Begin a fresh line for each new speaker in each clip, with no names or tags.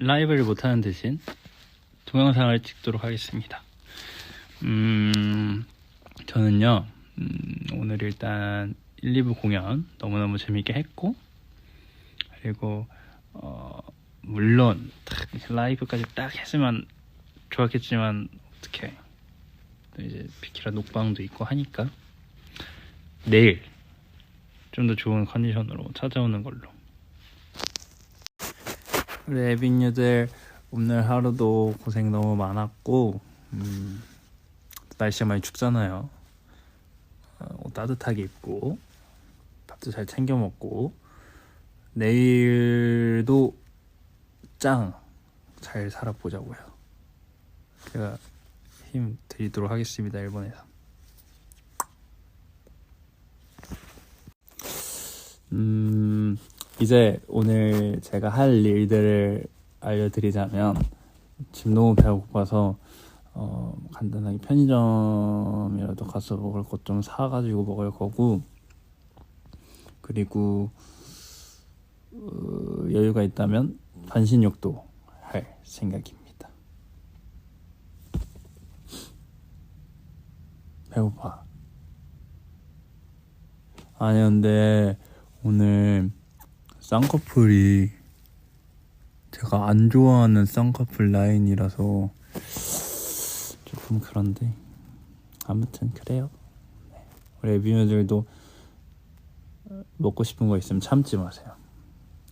라이브를 못하는 대신 동영상을 찍도록 하겠습니다. 음, 저는요, 음, 오늘 일단 1, 2부 공연 너무너무 재밌게 했고, 그리고, 어, 물론, 딱 라이브까지 딱 했으면 좋았겠지만. 또 이제 비키라 녹방도 있고 하니까, 내일 좀 더 좋은 컨디션으로 찾아오는 걸로. 에빈유들 오늘 하루도 고생 너무 많았고 음, 날씨가 많이 춥잖아요. 어, 옷 따뜻하게 입고 밥도 잘 챙겨 먹고 내일도 짱 잘 살아보자고요. 제가 힘 드리도록 하겠습니다. 일본에서. 음, 이제 오늘 제가 할 일들을 알려드리자면 지금 너무 배고파서 어, 간단하게 편의점이라도 가서 먹을 것 좀 사가지고 먹을 거고 그리고 어, 여유가 있다면 반신욕도 할 생각입니다. 배고파. 아니 근데 오늘 쌍꺼풀이 제가 안 좋아하는 쌍꺼풀 라인이라서 조금 그런데 아무튼 그래요. 네. 우리 에비뉴들도 먹고 싶은 거 있으면 참지 마세요.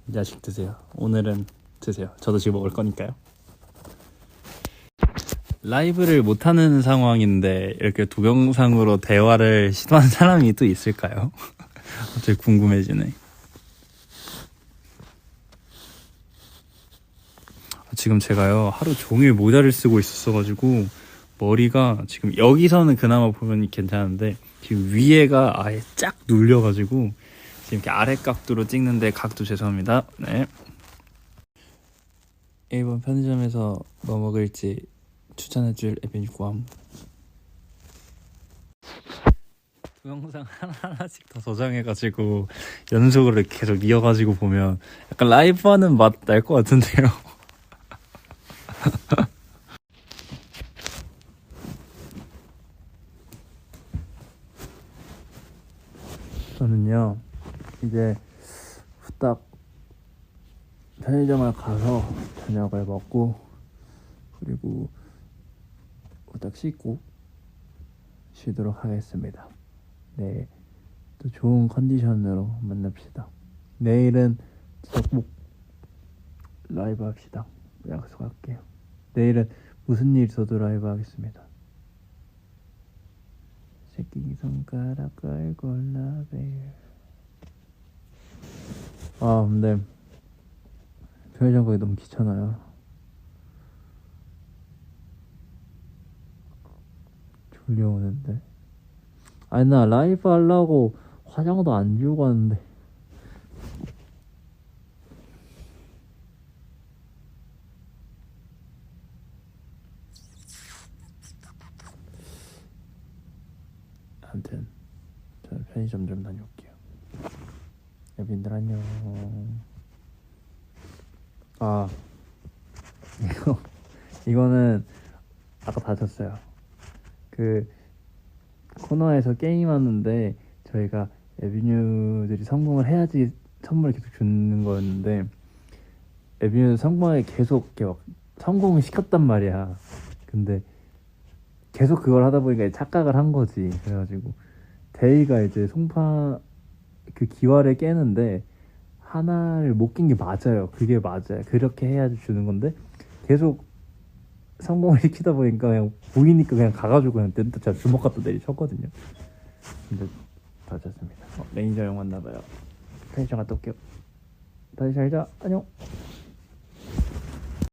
이 자식 드세요. 오늘은 드세요. 저도 지금 먹을 거니까요. 라이브를 못하는 상황인데 이렇게 동영상으로 대화를 시도한 사람이 또 있을까요? 갑자기 궁금해지네. 지금 제가요 하루 종일 모자를 쓰고 있었어가지고 머리가 지금 여기서는 그나마 보면 괜찮은데 지금 위에가 아예 쫙 눌려가지고 지금 이렇게 아래 각도로 찍는데 각도 죄송합니다. 네. 일본 편의점에서 뭐 먹을지 추천해줄 에비니구함 동영상 하나하나씩 더 저장해가지고 연속으로 계속 이어가지고 보면 약간 라이브 하는 맛 날 것 같은데요. 저는요 이제 후딱 편의점을 가서 저녁을 먹고 그리고 후딱 씻고 쉬도록 하겠습니다. 네, 또 좋은 컨디션으로 만납시다. 내일은 꼭 라이브 합시다. 약속할게요. 내일은 무슨 일 있어도 라이브 하겠습니다. 새끼 손가락을 골라배요. 아, 근데 편의점 가기 너무 귀찮아요. 졸려오는데. 아니 나 라이브 하려고 화장도 안 지우고 왔는데 아무튼 저는 편의점 좀 다녀올게요. 여러분들 안녕. 아 이거 이거는 아까 다 줬어요. 그 코너에서 게임하는데 저희가 에비뉴들이 성공을 해야지 선물을 계속 주는 거였는데 에비뉴 성공에 계속 이렇게 막 성공을 시켰단 말이야. 근데 계속 그걸 하다 보니까 착각을 한 거지. 그래가지고 데이가 이제 송파 그 기와를 깨는데 하나를 못 낀 게 맞아요. 그게 맞아요. 그렇게 해야지 주는 건데 계속 성공을 시키다 보니까 그냥 보이니까 그냥 가가지고 그냥 멘트 제가 주먹 갖다 내리쳤거든요. 근데 다쳤습니다. 어, 매니저 형 왔나봐요. 편의점 갔다 올게요. 다시 잘 자 안녕.